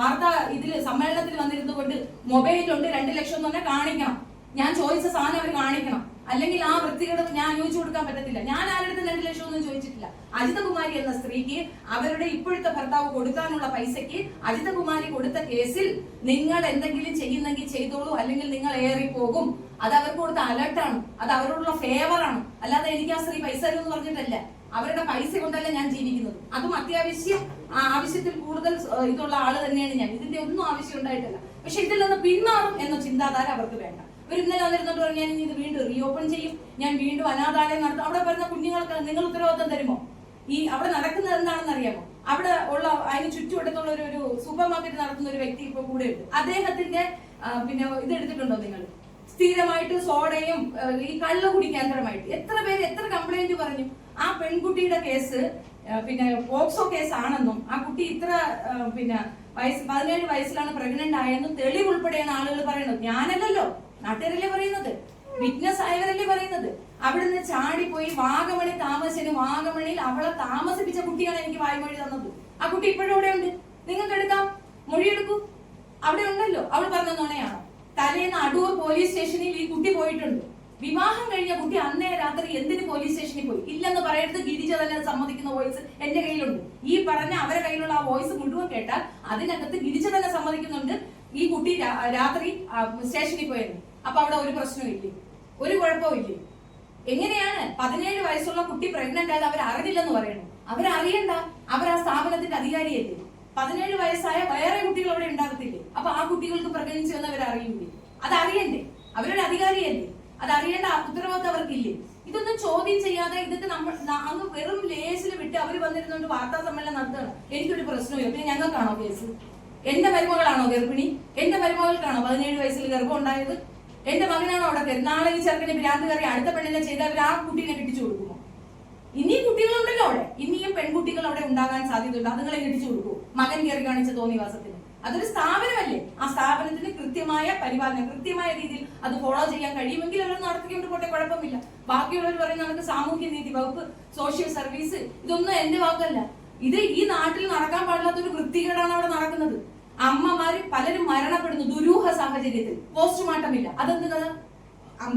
S4: വാർത്ത ഇതിൽ സമ്മേളനത്തിൽ വന്നിരുന്നു കൊണ്ട് മൊബൈലുണ്ട് രണ്ട് ലക്ഷം എന്ന് പറഞ്ഞാൽ കാണിക്കണം. ഞാൻ ചോദിച്ച സാധനം അവർ കാണിക്കണം. അല്ലെങ്കിൽ ആ വൃത്തികേട് ഞാൻ അനുവദിച്ചു കൊടുക്കാൻ പറ്റത്തില്ല. ഞാൻ ആരുടെ രണ്ട് ലക്ഷം ഒന്നും ചോദിച്ചിട്ടില്ല. അജിതകുമാരി എന്ന സ്ത്രീക്ക് അവരുടെ ഇപ്പോഴത്തെ ഭർത്താവ് കൊടുക്കാനുള്ള പൈസയ്ക്ക് അജിതകുമാരി കൊടുത്ത കേസിൽ നിങ്ങൾ എന്തെങ്കിലും ചെയ്യുന്നെങ്കിൽ ചെയ്തോളൂ. അല്ലെങ്കിൽ നിങ്ങൾ ഏറി പോകും അത് അവർക്ക് കൊടുത്ത അലർട്ടാണ് അത് അവരോടുള്ള ഫേവറാണ് അല്ലാതെ എനിക്ക് ആ സ്ത്രീ പൈസ തരുമെന്ന് പറഞ്ഞിട്ടല്ല. അവരുടെ പൈസ കൊണ്ടല്ല ഞാൻ ജീവിക്കുന്നത്. അതും അത്യാവശ്യം ആവശ്യത്തിൽ കൂടുതൽ ഇതുള്ള ആൾ തന്നെയാണ് ഞാൻ. ഇതിന്റെ ഒന്നും ആവശ്യം ഉണ്ടായിട്ടല്ല. പക്ഷെ ഇതിൽ നിന്ന് പിന്മാറും എന്ന ചിന്താധാര അവർക്ക് വേണ്ട. ഒരു ഇന്നലെ വന്നിരുന്നോട്ട് പറഞ്ഞു ഞാൻ ഇത് വീണ്ടും റീഓപ്പൺ ചെയ്യും. ഞാൻ വീണ്ടും അനാഥാലയം നടത്തും. അവിടെ വരുന്ന കുഞ്ഞുങ്ങൾക്ക് നിങ്ങൾ ഉത്തരവാദിത്തം തരുമോ? ഈ അവിടെ നടക്കുന്നത് എന്താണെന്ന് അറിയാമോ? അവിടെ ഉള്ള അതിന് ചുറ്റുവട്ടത്തുള്ള ഒരു ഒരു സൂപ്പർ മാർക്കറ്റ് നടത്തുന്ന ഒരു വ്യക്തി ഇപ്പൊ കൂടെ ഉണ്ട്. അദ്ദേഹത്തിന്റെ പിന്നെ ഇത് എടുത്തിട്ടുണ്ടോ നിങ്ങൾ? സ്ഥിരമായിട്ട് സോഡയും ഈ കള്ള കുടിക്കാന്തരമായിട്ട് എത്ര പേര് എത്ര കംപ്ലൈന്റ് പറഞ്ഞു? ആ പെൺകുട്ടിയുടെ കേസ് പിന്നെ പോക്സോ കേസ് ആണെന്നും ആ കുട്ടി ഇത്ര പിന്നെ വയസ്സ് പതിനേഴ് വയസ്സിലാണ് പ്രഗ്നന്റ് ആയെന്നും തെളിവ് ഉൾപ്പെടെയാണ് ആളുകൾ പറയുന്നത്. ഞാനല്ലല്ലോ. നാട്ടുകാരല്ലേ പറയുന്നത്? വിറ്റ്നസ് ആയവരല്ലേ പറയുന്നത്? അവിടുന്ന് ചാടിപ്പോയി വാഗമണി താമസിച്ചതിന് വാഗമണിയിൽ അവളെ താമസിപ്പിച്ച കുട്ടിയാണ് എനിക്ക് വായ്മൊഴി തന്നത്. ആ കുട്ടി ഇപ്പോഴും അവിടെ ഉണ്ട്. നിങ്ങൾക്ക് എടുക്കാം. മൊഴിയെടുക്കൂ. അവിടെ ഉണ്ടല്ലോ. അവൾ പറഞ്ഞ നുണയാണോ. തലേന്ന് അടൂർ പോലീസ് സ്റ്റേഷനിൽ ഈ കുട്ടി പോയിട്ടുണ്ട്. വിവാഹം കഴിഞ്ഞ കുട്ടി അന്നേ രാത്രി എന്തിന് പോലീസ് സ്റ്റേഷനിൽ പോയി? ഇല്ലെന്ന് പറയരുത്. ഗിരിജ തന്നെ സമ്മതിക്കുന്ന വോയിസ് എന്റെ കയ്യിലുണ്ട്. ഈ പറഞ്ഞ അവരെ കയ്യിലുള്ള ആ വോയിസ് മുഴുവൻ കേട്ടാൽ അതിനകത്ത് ഗിരിജ തന്നെ സമ്മതിക്കുന്നുണ്ട്. ഈ കുട്ടി രാത്രി സ്റ്റേഷനിൽ പോയിരുന്നു. അപ്പൊ അവിടെ ഒരു പ്രശ്നവും ഒരു കുഴപ്പവും ഇല്ലേ എങ്ങനെയാണ് പതിനേഴ് വയസ്സുള്ള കുട്ടി പ്രഗ്നന്റ് ആയത് അവർ അറിഞ്ഞില്ലെന്ന് പറയുന്നു അവരറിയണ്ട. അവർ ആ സ്ഥാപനത്തിന്റെ അധികാരിയല്ലേ. പതിനേഴ് വയസ്സായ വേറെ കുട്ടികൾ അവിടെ ഉണ്ടാകത്തില്ലേ? അപ്പൊ ആ കുട്ടികൾക്ക് പ്രഗ്നൻസി വന്ന് അവർ അറിയില്ലേ അത് അറിയണ്ടേ അവരുടെ അധികാരിയല്ലേ. അത് അറിയേണ്ട ഉത്തരവാദിത്വം അവർക്കില്ലേ? ഇതൊന്നും ചോദ്യം ചെയ്യാതെ ഇതൊക്കെ നമ്മൾ അങ്ങ് വെറും ലേസിൽ വിട്ട് അവർ വന്നിരുന്നോണ്ട് വാർത്താ സമ്മേളനം നടത്തുകയാണ്. എനിക്കൊരു പ്രശ്നമില്ല പിന്നെ ഞങ്ങൾക്കാണോ കേസ് എന്റെ മരുമകളാണോ ഗർഭിണി? എന്റെ മരുമകൾക്കാണോ പതിനേഴ് വയസ്സിൽ ഗർഭം ഉണ്ടായത് എന്റെ മകനാണോ അവിടെ കയറി? നാളെ ഈ ചെറുക്കനെ ഭ്രാന്ത് അടുത്ത പെണ്ണിനെ ചെയ്ത് അവർ ആ കുട്ടീനെ കെട്ടിച്ചു കൊടുക്കുമോ? ഇനിയും കുട്ടികളുണ്ടല്ലോ അവിടെ. ഇനിയും പെൺകുട്ടികൾ അവിടെ ഉണ്ടാകാൻ സാധ്യതയുണ്ട്. അതുങ്ങളെ കെട്ടിച്ചു കൊടുക്കൂ മകൻ കയറി കാണിച്ച തോന്നിവാസത്തിന്. അതൊരു സ്ഥാപനമല്ലേ? ആ സ്ഥാപനത്തിന് കൃത്യമായ പരിപാലനം കൃത്യമായ രീതിയിൽ അത് ഫോളോ ചെയ്യാൻ കഴിയുമെങ്കിൽ അവർ നടത്തിക്കൊണ്ട് പോട്ടെ കുഴപ്പമില്ല ബാക്കിയുള്ളവർ പറയുന്ന നമുക്ക് സാമൂഹ്യ നീതി വകുപ്പ് സോഷ്യൽ സർവീസ് ഇതൊന്നും എന്റെ വാക്കല്ല. ഇത് ഈ നാട്ടിൽ നടക്കാൻ പാടില്ലാത്ത ഒരു വൃത്തികേടാണ് അവിടെ നടക്കുന്നത്. അമ്മമാര് പലരും മരണപ്പെടുന്നു ദുരൂഹ സാഹചര്യത്തിൽ. പോസ്റ്റ്മോർട്ടം ഇല്ല അതെന്ത് കഥ?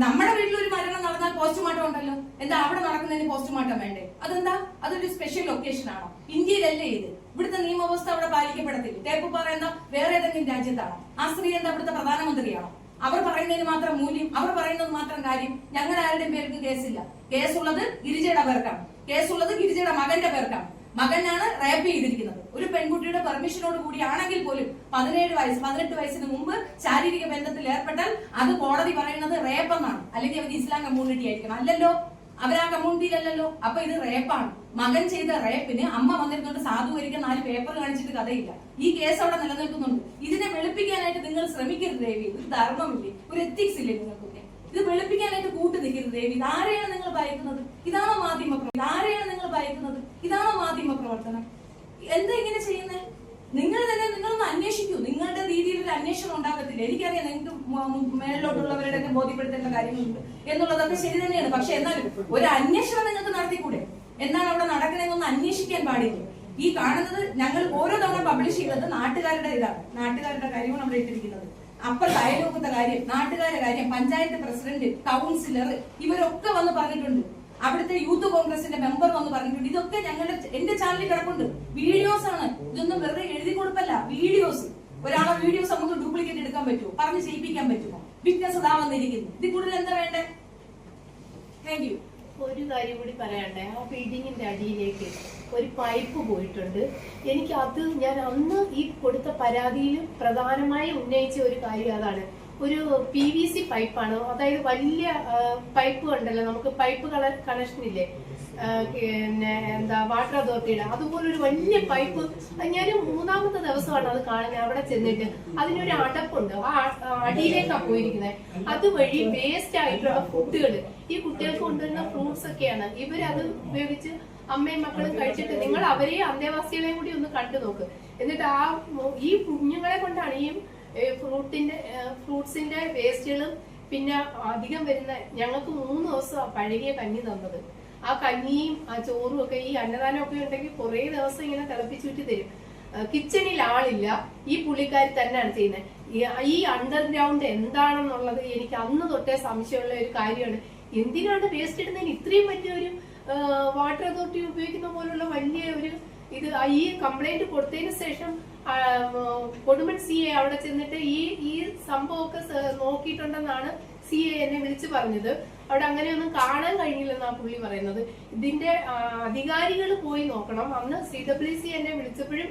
S4: നമ്മുടെ വീട്ടിൽ ഒരു മരണം നടന്നാൽ പോസ്റ്റ്മോർട്ടം ഉണ്ടല്ലോ. എന്താ അവിടെ നടക്കുന്നതിന് പോസ്റ്റ്മോർട്ടം വേണ്ടേ? അതെന്താ? അതൊരു സ്പെഷ്യൽ ലൊക്കേഷൻ ആണോ? ഇന്ത്യയിലല്ലേ ഇത്. ഇവിടുത്തെ നിയമവ്യവസ്ഥ അവിടെ പാലിക്കപ്പെടത്തില്ല. ടേപ്പ് പറയുന്ന വേറെ ഏതെങ്കിലും രാജ്യത്താണോ? ആ സ്ത്രീ എന്താ ഇവിടുത്തെ പ്രധാനമന്ത്രിയാണോ? അവർ പറയുന്നതിന് മാത്രം മൂല്യം അവർ പറയുന്നത് മാത്രം കാര്യം. ഞങ്ങളുടെ ആരുടെയും പേർക്ക് കേസില്ല. കേസുള്ളത് ഗിരിജയുടെ പേർക്കാണ്. കേസുള്ളത് ഗിരിജയുടെ മകന്റെ പേർക്കാണ്. മകനാണ് റേപ്പ് ചെയ്തിരിക്കുന്നത്. ഒരു പെൺകുട്ടിയുടെ പെർമിഷനോട് കൂടി ആണെങ്കിൽ പോലും പതിനേഴ് വയസ്സ് പതിനെട്ട് വയസ്സിന് മുമ്പ് ശാരീരിക ബന്ധത്തിൽ ഏർപ്പെട്ടാൽ അത് കോടതി പറയുന്നത് റേപ്പ് എന്നാണ് അല്ലെങ്കിൽ അവർ ഇസ്ലാം കമ്മ്യൂണിറ്റി ആയിരിക്കണം. അല്ലല്ലോ? അവർ ആ കമ്മ്യൂണിറ്റിയിലല്ലല്ലോ അപ്പൊ ഇത് റേപ്പാണ്. മകൻ ചെയ്ത റേപ്പിന് അമ്മ വന്നിരുന്നുകൊണ്ട് സാധൂകരിക്കാൻ നാല് പേപ്പർ കാണിച്ചിട്ട് കഥയില്ല. ഈ കേസ് അവിടെ നിലനിൽക്കുന്നുണ്ട്. ഇതിനെ വെളുപ്പിക്കാനായിട്ട് നിങ്ങൾ ശ്രമിക്കരുത് ദേവി. ഒരു ധർമ്മമില്ലേ? ഒരു എത്തിക്സ് ഇല്ലേ നിങ്ങൾക്കൊക്കെ? ഇത് വെളുപ്പിക്കാനായിട്ട് കൂട്ടു നിൽക്കുന്നത് ദേവി. ഇതാരെയാണ് നിങ്ങൾ ഭയക്കുന്നത്? ഇതാണോ മാധ്യമ ഇതാരെയാണ് നിങ്ങൾ ഭയക്കുന്നത്? ഇതാണോ മാധ്യമ പ്രവർത്തനം? എന്താ ഇങ്ങനെ ചെയ്യുന്നത് നിങ്ങൾ തന്നെ നിങ്ങളൊന്ന് അന്വേഷിക്കൂ. നിങ്ങളുടെ രീതിയിൽ ഒരു അന്വേഷണം ഉണ്ടാകത്തില്ല. എനിക്കറിയാം നിങ്ങൾക്ക് മേളിലോട്ടുള്ളവരുടെ ഒക്കെ ബോധ്യപ്പെടുത്തേണ്ട കാര്യങ്ങളുണ്ട് എന്നുള്ളതൊക്കെ ശരി തന്നെയാണ്. പക്ഷെ എന്നാലും ഒരു അന്വേഷണം നിങ്ങൾക്ക് നടത്തിക്കൂടെ? എന്നാണ് അവിടെ നടക്കണമെന്നൊന്ന് അന്വേഷിക്കാൻ പാടില്ല? ഈ കാണുന്നത് ഞങ്ങൾ ഓരോ തവണ പബ്ലിഷ് ചെയ്യുന്നത് നാട്ടുകാരുടെ ഇതാണ്. നാട്ടുകാരുടെ കാര്യമാണ് അവിടെ ഇട്ടിരിക്കുന്നത്. അപ്പുറത്ത് അയലോക്കത്തെ കാര്യം നാട്ടുകാരെ കാര്യം പഞ്ചായത്ത് പ്രസിഡന്റ് കൗൺസിലർ ഇവരൊക്കെ വന്ന് പറഞ്ഞിട്ടുണ്ട്. അവിടുത്തെ യൂത്ത് കോൺഗ്രസിന്റെ മെമ്പർ വന്ന് പറഞ്ഞിട്ടുണ്ട്. ഇതൊക്കെ ഞങ്ങളുടെ എന്റെ ചാനലിൽ കിടപ്പുണ്ട്. വീഡിയോസ് ആണ്. ഇതൊന്നും വെറുതെ എഴുതി കൊടുപ്പല്ല. വീഡിയോസ് ഒരാളെ വീഡിയോസ് നമുക്ക് ഡ്യൂപ്ലിക്കേറ്റ് എടുക്കാൻ പറ്റുമോ? പറഞ്ഞ് ചെയ്യിപ്പിക്കാൻ പറ്റുമോ? വിറ്റ്നസ് ഇതാ വന്നിരിക്കുന്നു. ഇത് കൂടുതൽ എന്താ വേണ്ടേ? താങ്ക് യു
S3: ഒരു കാര്യം കൂടി പറയണ്ടേ? ആ ഫീഡിങ്ങിന്റെ അടിയിലേക്ക്. ഒരു പൈപ്പ് പോയിട്ടുണ്ട്. എനിക്ക് അത് ഞാൻ അന്ന് ഈ കൊടുത്ത പരാതിയിൽ പ്രധാനമായി ഉന്നയിച്ച ഒരു കാര്യം അതാണ്. ഒരു പി വി സി പൈപ്പാണ് അതായത് വലിയ പൈപ്പ് ഉണ്ടല്ലോ. നമുക്ക് പൈപ്പ് കണക്ഷൻ ഇല്ലേ? പിന്നെ എന്താ വാട്ടർ അതോറിറ്റിയുടെ അതുപോലെ ഒരു വലിയ പൈപ്പ് ഞാൻ മൂന്നാമത്തെ ദിവസമാണ് അത് കാണുന്നത് അവിടെ ചെന്നിട്ട്. അതിനൊരു അടപ്പുണ്ട്. ആ അടിയിലേക്കാണ് പോയിരിക്കുന്നത് അതുവഴി വേസ്റ്റ് ആയിട്ടുള്ള ഫുഡുകൾ ഈ കുട്ടികൾക്ക് കൊണ്ടുവരുന്ന ഫ്രൂട്ട്സ് ഒക്കെയാണ്. ഇവരത് ഉപയോഗിച്ച് അമ്മയും മക്കളും കഴിച്ചിട്ട് നിങ്ങൾ അവരെയും അന്തേവാസികളെയും കൂടി ഒന്ന് കണ്ടു നോക്ക്. എന്നിട്ട് ആ ഈ കുഞ്ഞുങ്ങളെ കൊണ്ടാണ് ഈ ഫ്രൂട്ടിന്റെ ഫ്രൂട്ട്സിന്റെ വേസ്റ്റുകളും പിന്നെ അധികം വരുന്ന ഞങ്ങൾക്ക് മൂന്ന് ദിവസം പഴകിയ കഞ്ഞി തന്നത്. ആ കഞ്ഞിയും ആ ചോറും ഒക്കെ ഈ അന്നദാനം ഒക്കെ ഉണ്ടെങ്കിൽ കുറേ ദിവസം ഇങ്ങനെ തിളപ്പിച്ചുറ്റി തരും. കിച്ചണിൽ ആളില്ല. ഈ പുള്ളിക്കാരി തന്നെയാണ് ചെയ്യുന്നത്. ഈ അണ്ടർഗ്രൗണ്ട് എന്താണെന്നുള്ളത് എനിക്ക് അന്ന് തൊട്ടേ സംശയമുള്ള ഒരു കാര്യമാണ്. എന്തിനാണ് വേസ്റ്റ് ഇടുന്നതിന് ഇത്രയും വലിയൊരു വാട്ടർ അതോറിറ്റി ഉപയോഗിക്കുന്ന പോലുള്ള വലിയ ഒരു ഇത് ഈ കംപ്ലൈന്റ് കൊടുത്തതിന് ശേഷം കൊടുമൺ സി എ അവിടെ ചെന്നിട്ട് ഈ ഈ സംഭവമൊക്കെ നോക്കിയിട്ടുണ്ടെന്നാണ് സി എ എന്നെ വിളിച്ചു പറഞ്ഞത്. അവിടെ അങ്ങനെയൊന്നും കാണാൻ കഴിഞ്ഞില്ലെന്നാണ് പുള്ളി പറയുന്നത്. ഇതിന്റെ അധികാരികൾ പോയി നോക്കണം. അന്ന് സി ഡബ്ല്യു സി എന്നെ വിളിച്ചപ്പോഴും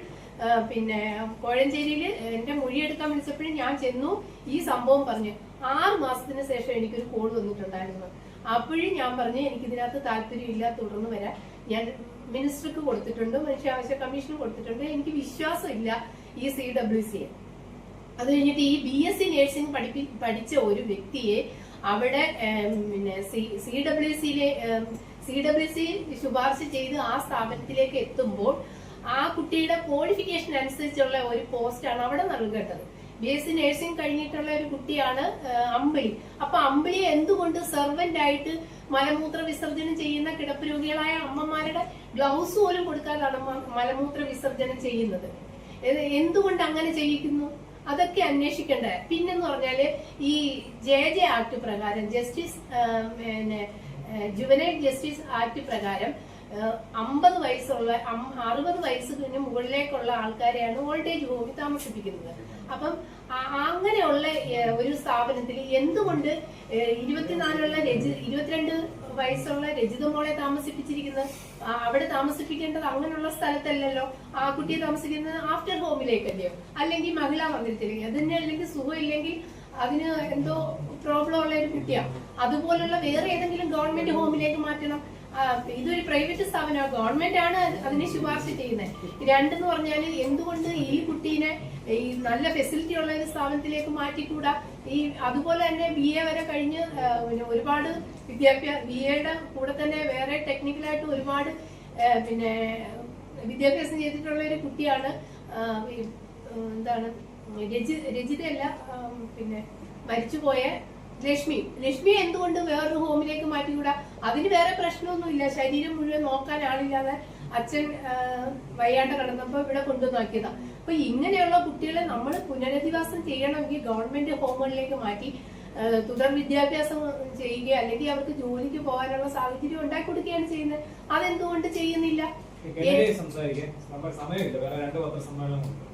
S3: പിന്നെ കോഴഞ്ചേരിയിൽ എന്റെ മൊഴിയെടുക്കാൻ വിളിച്ചപ്പോഴും ഞാൻ ചെന്നു ഈ സംഭവം പറഞ്ഞു. ആറ് മാസത്തിന് ശേഷം എനിക്കൊരു കോൾ വന്നിട്ടുണ്ടായിരുന്നു. അപ്പോഴും ഞാൻ പറഞ്ഞു എനിക്ക് ഇതിനകത്ത് താല്പര്യമില്ല തുടർന്ന് വരാൻ. ഞാൻ മിനിസ്റ്റർക്ക് കൊടുത്തിട്ടുണ്ട് മനുഷ്യാവകാശ കമ്മീഷന് കൊടുത്തിട്ടുണ്ട്. എനിക്ക് വിശ്വാസമില്ല ഈ സി ഡബ്ല്യു സിയെ അത് കഴിഞ്ഞിട്ട് ഈ ബി എസ് സി നഴ്സിംഗ് പഠിപ്പി പഠിച്ച ഒരു വ്യക്തിയെ അവിടെ പിന്നെ സി ഡബ്ല്യു സിയിലെ സി ഡബ്ല്യു സി ശുപാർശ ചെയ്ത് ആ സ്ഥാപനത്തിലേക്ക് എത്തുമ്പോൾ ആ കുട്ടിയുടെ ക്വാളിഫിക്കേഷൻ അനുസരിച്ചുള്ള ഒരു പോസ്റ്റാണ് അവിടെ നൽകേണ്ടത്. ബി എസ് സി നഴ്സിംഗ് കഴിഞ്ഞിട്ടുള്ള ഒരു കുട്ടിയാണ് അമ്പിളി. അപ്പൊ അമ്പിളിയെ എന്തുകൊണ്ട് സെർവന്റ് ആയിട്ട് മലമൂത്ര വിസർജനം ചെയ്യുന്ന കിടപ്പ് രോഗികളായ അമ്മമാരുടെ ഗ്ലൗസ് പോലും കൊടുക്കാതാണ് മലമൂത്ര വിസർജനം ചെയ്യുന്നത്. എന്തുകൊണ്ട് അങ്ങനെ ചെയ്യിക്കുന്നു? അതൊക്കെ അന്വേഷിക്കേണ്ട? പിന്നെന്ന് പറഞ്ഞാൽ ഈ ജെ ജെ ആക്ട് പ്രകാരം ജസ്റ്റിസ് പിന്നെ ജുവനൈൽ ജസ്റ്റിസ് ആക്ട് പ്രകാരം അമ്പത് വയസ്സുള്ള അറുപത് വയസ്സിന് മുകളിലേക്കുള്ള ആൾക്കാരെയാണ് ഓൾഡ് ഏജ് ഹോമിൽ താമസിപ്പിക്കുന്നത്. അപ്പം അങ്ങനെയുള്ള ഒരു സ്ഥാപനത്തിൽ എന്തുകൊണ്ട് ഇരുപത്തിനാലുള്ള രജി ഇരുപത്തിരണ്ട് വയസ്സുള്ള രജിത മോളെ താമസിപ്പിച്ചിരിക്കുന്നത്? അവിടെ താമസിപ്പിക്കേണ്ടത് അങ്ങനെയുള്ള സ്ഥലത്തല്ലല്ലോ. ആ കുട്ടിയെ താമസിക്കുന്നത് ആഫ്റ്റർ ഹോമിലേക്കല്ലയോ അല്ലെങ്കിൽ മഹിളാ മന്ദിരത്തിലേക്ക്. അതിന് അല്ലെങ്കിൽ സുഖമില്ലെങ്കിൽ അതിന് എന്തോ പ്രോബ്ലം ഉള്ള ഒരു കുട്ടിയാ. അതുപോലുള്ള വേറെ ഏതെങ്കിലും ഗവൺമെന്റ് ഹോമിലേക്ക് മാറ്റണം. ഇതൊരു പ്രൈവറ്റ് സ്ഥാപനമാണ്. ഗവൺമെന്റ് ആണ് അതിനെ ശുപാർശ ചെയ്യുന്നത്. രണ്ടെന്ന് പറഞ്ഞാൽ എന്തുകൊണ്ട് ഈ കുട്ടീനെ ഈ നല്ല ഫെസിലിറ്റി ഉള്ള ഒരു സ്ഥാപനത്തിലേക്ക് മാറ്റിക്കൂടാ? ഈ അതുപോലെ തന്നെ ബി എ വരെ കഴിഞ്ഞ് ഒരുപാട് വിദ്യാഭ്യാസ ബി എയുടെ കൂടെ തന്നെ വേറെ ടെക്നിക്കലായിട്ട് ഒരുപാട് പിന്നെ വിദ്യാഭ്യാസം ചെയ്തിട്ടുള്ള ഒരു കുട്ടിയാണ് എന്താണ് രജി രജിതയല്ല പിന്നെ മരിച്ചുപോയ ലക്ഷ്മി. ലക്ഷ്മി എന്തുകൊണ്ട് വേറൊരു ഹോമിലേക്ക് മാറ്റിക്കൂടാ? അതിന് വേറെ പ്രശ്നമൊന്നുമില്ല. ശരീരം മുഴുവൻ നോക്കാൻ ആളില്ലാതെ അച്ഛൻ വയ്യാണ്ട് കിടന്നപ്പോ ഇവിടെ കൊണ്ടുവന്നാക്കിയതാ അപ്പൊ ഇങ്ങനെയുള്ള കുട്ടികളെ നമ്മൾ പുനരധിവാസം ചെയ്യണമെങ്കിൽ ഗവൺമെന്റ് ഹോമുകളിലേക്ക് മാറ്റി തുടർ വിദ്യാഭ്യാസം ചെയ്യുക അല്ലെങ്കിൽ അവർക്ക് ജോലിക്ക് പോകാനുള്ള സാഹചര്യം ഉണ്ടാക്കി കൊടുക്കുകയാണ് ചെയ്യുന്നത്. അതെന്തുകൊണ്ട് ചെയ്യുന്നില്ല?
S5: സംസാരിക്കാൻ? സമയമില്ല. വേറെ രണ്ട് പത്രസമ്മേളനമുണ്ട്